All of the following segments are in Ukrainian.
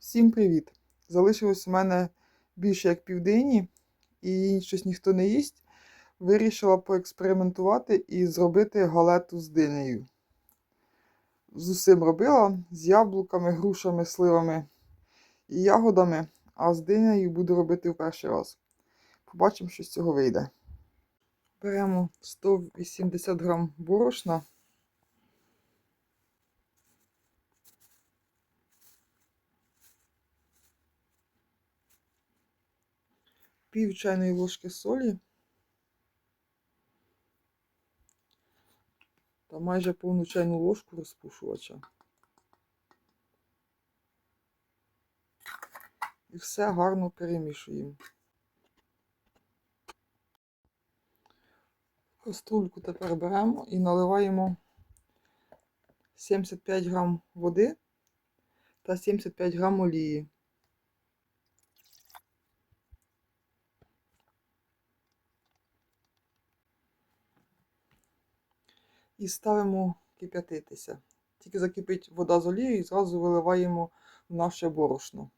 Всім привіт! Залишилось у мене більше як південні, і щось ніхто не їсть. Вирішила поекспериментувати і зробити галету з динею. З усім робила з яблуками, грушами, сливами і ягодами, а з динею буду робити в перший раз. Побачимо, що з цього вийде. Беремо 180 грам борошна. Пів чайної ложки солі та майже повну чайну ложку розпушувача. І все гарно перемішуємо. Каструльку тепер беремо і наливаємо 75 грам води та 75 грам олії. І ставимо кип'ятитися. Тільки закипить вода з олією і зразу виливаємо в наше борошно.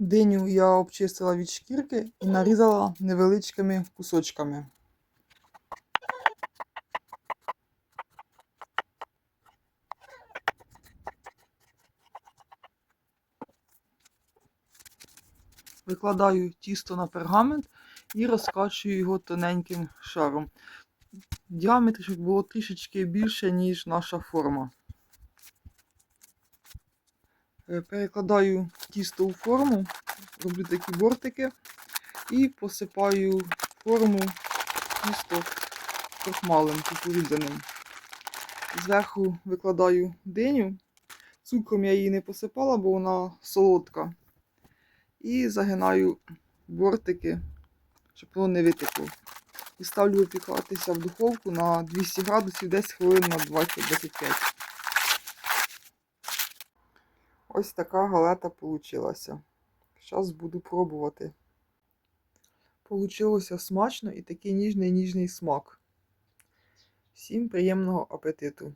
Диню я обчистила від шкірки і нарізала невеличкими кусочками. Викладаю тісто на пергамент і розкачую його тоненьким шаром. Діаметр, було трішечки більше, ніж наша форма. Е, Перекладаю тісто у форму, роблю такі бортики і посипаю форму тісто крохмалем кукурудзяним. Зверху викладаю диню. Цукром я її не посипала, бо вона солодка. І загинаю бортики, щоб воно не витекло. І ставлю випікатися в духовку на 200 градусів 10 хвилин на 20-25. Ось така галета получилася. Зараз буду пробувати. Получилося смачно і такий ніжний ніжний смак. Всім приємного апетиту!